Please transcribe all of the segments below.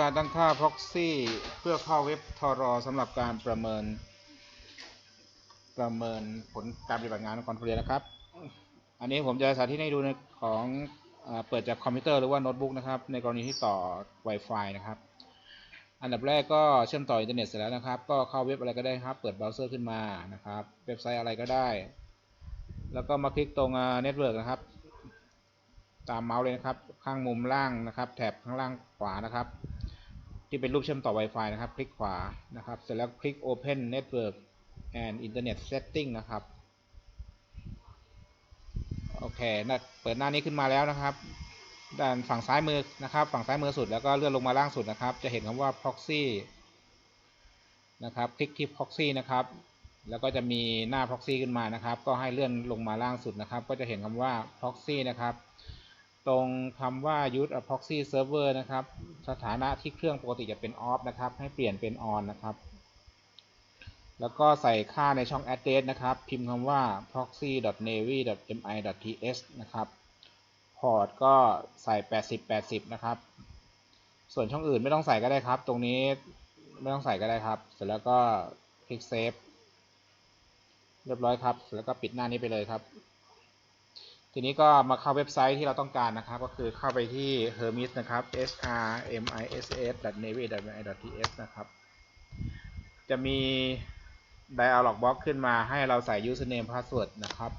การตั้งค่า proxy เพื่อเข้าเว็บทรอสำหรับการประเมิน ประเมินผลการปฏิบัติงานของคอนเฟลนะครับ อันนี้ผมจะสาธิตให้ดูในของเออเปิดจากคอมพิวเตอร์หรือว่าโน้ตบุ๊กนะครับ ในกรณีที่ต่อ Wi-Fi นะครับ อันดับแรกก็เชื่อมต่ออินเทอร์เน็ตเสร็จแล้วนะครับ ก็เข้าเว็บอะไรก็ได้ครับ เปิดเบราว์เซอร์ขึ้นมานะครับ เว็บไซต์อะไรก็ได้ แล้วก็มาคลิกตรงเน็ตเวิร์กนะครับ ตามเมาส์เลยนะครับ ข้างมุมล่างนะครับ แถบข้างล่างขวานะครับ ที่เป็นรูปเชื่อมต่อ Wi-Fi นะครับ คลิกขวานะครับ เสร็จแล้วคลิก Open Network and Internet Setting นะครับ โอเคนะเปิดหน้านี้ขึ้นมาแล้วนะครับ ด้านฝั่งซ้ายมือนะครับ ฝั่งซ้ายมือสุดแล้วก็เลื่อนลงมาล่างสุดนะครับ จะเห็นคำว่า proxy นะครับ คลิกที่ proxy นะครับ แล้วก็จะมีหน้า proxy ขึ้นมานะครับ ก็ให้เลื่อนลงมาล่างสุดนะครับ ก็จะเห็นคำว่า proxy นะครับ ตรงคำว่า use a proxy server นะครับ สถานะที่เครื่องปกติจะเป็น off นะครับ ให้เปลี่ยนเป็น on นะครับ แล้วก็ใส่ค่าในช่อง address นะครับ พิมพ์คำว่า proxy.navy.mi.th นะครับพอร์ตก็ใส่ 80 80 นะครับ ส่วนช่องอื่นไม่ต้องใส่ก็ได้ครับ ตรงนี้ไม่ต้องใส่ก็ได้ครับ เสร็จแล้วก็คลิกเซฟเรียบร้อยครับ แล้วก็ปิดหน้านี้ไปเลยครับ ทีนี้ก็มาเข้าเว็บไซต์ที่เราต้องการนะครับ ก็คือเข้าไปที่ hermis นะครับ s r m i s s navy i th นะครับ จะมี dialog box ขึ้นมาให้เราใส่ username password นะครับ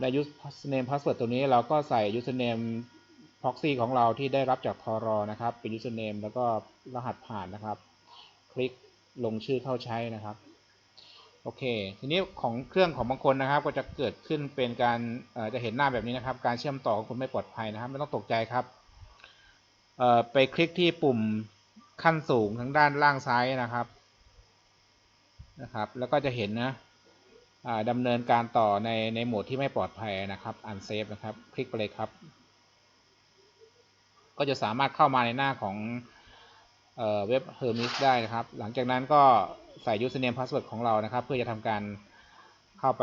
ใน username password ตัวนี้เราก็ใส่ username proxy ของเราที่ได้รับจากทรนะครับ เป็น username แล้วก็รหัสผ่านนะครับ คลิกลงชื่อเข้าใช้นะครับ โอเค ทีนี้ของเครื่องของบางคนนะครับ ก็จะเกิดขึ้นเป็นการจะเห็นหน้าแบบนี้นะครับ การเชื่อมต่อของคุณไม่ปลอดภัยนะครับ ไม่ต้องตกใจครับไปคลิกที่ปุ่มขั้นสูงทางด้านล่างซ้ายนะครับนะครับ แล้วก็จะเห็นนะดำเนินการต่อในในโหมดที่ไม่ปลอดภัยนะครับ unsafe นะครับ คลิกไปเลยครับ ก็จะสามารถเข้ามาในหน้าของเออเว็บ Hermes ได้นะครับ หลังจากนั้นก็ ใส่ username password ของเรานะครับ เพื่อจะทำการเข้าไป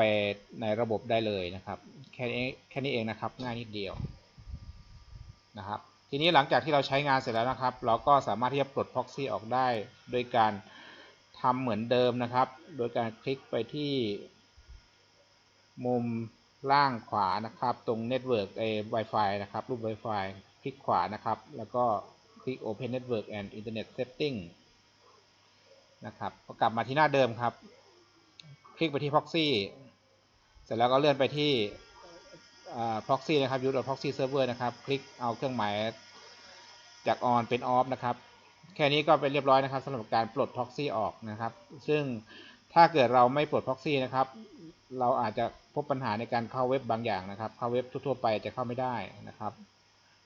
ในระบบได้เลยนะครับ แค่นี้แค่นี้เองนะครับ ง่ายนิดเดียวนะครับ ทีนี้หลังจากที่เราใช้งานเสร็จแล้วนะครับ เราก็สามารถที่จะปลด proxy ออกได้ โดยการทำเหมือนเดิมนะครับ โดยการคลิกไปที่มุมล่างขวานะครับ ตรง Network ไอ้ Wi-Fi นะครับ รูป Wi-Fi คลิกขวานะครับ แล้วก็คลิก Open Network and Internet Setting นะครับพอกลับมาที่หน้าเดิมครับ คลิกไปที่ Proxy เสร็จแล้วก็เลื่อนไปที่อ่า Proxy นะครับ Use a Proxy Server นะครับ คลิกเอาเครื่องหมายจาก On เป็น Off นะครับ แค่นี้ก็เป็นเรียบร้อยนะครับสำหรับการปลด Proxy ออกนะครับ ซึ่งถ้าเกิดเราไม่ปลด Proxy นะครับ เราอาจจะพบปัญหาในการเข้าเว็บบางอย่างนะครับ เข้าเว็บทั่วๆไปจะเข้าไม่ได้นะครับ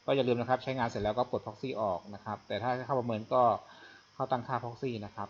ก็อย่าลืมนะครับใช้งานเสร็จแล้วก็ปลด Proxy ออกนะครับ แต่ถ้าเข้าประเมินก็เข้าตั้งค่า Proxy นะครับ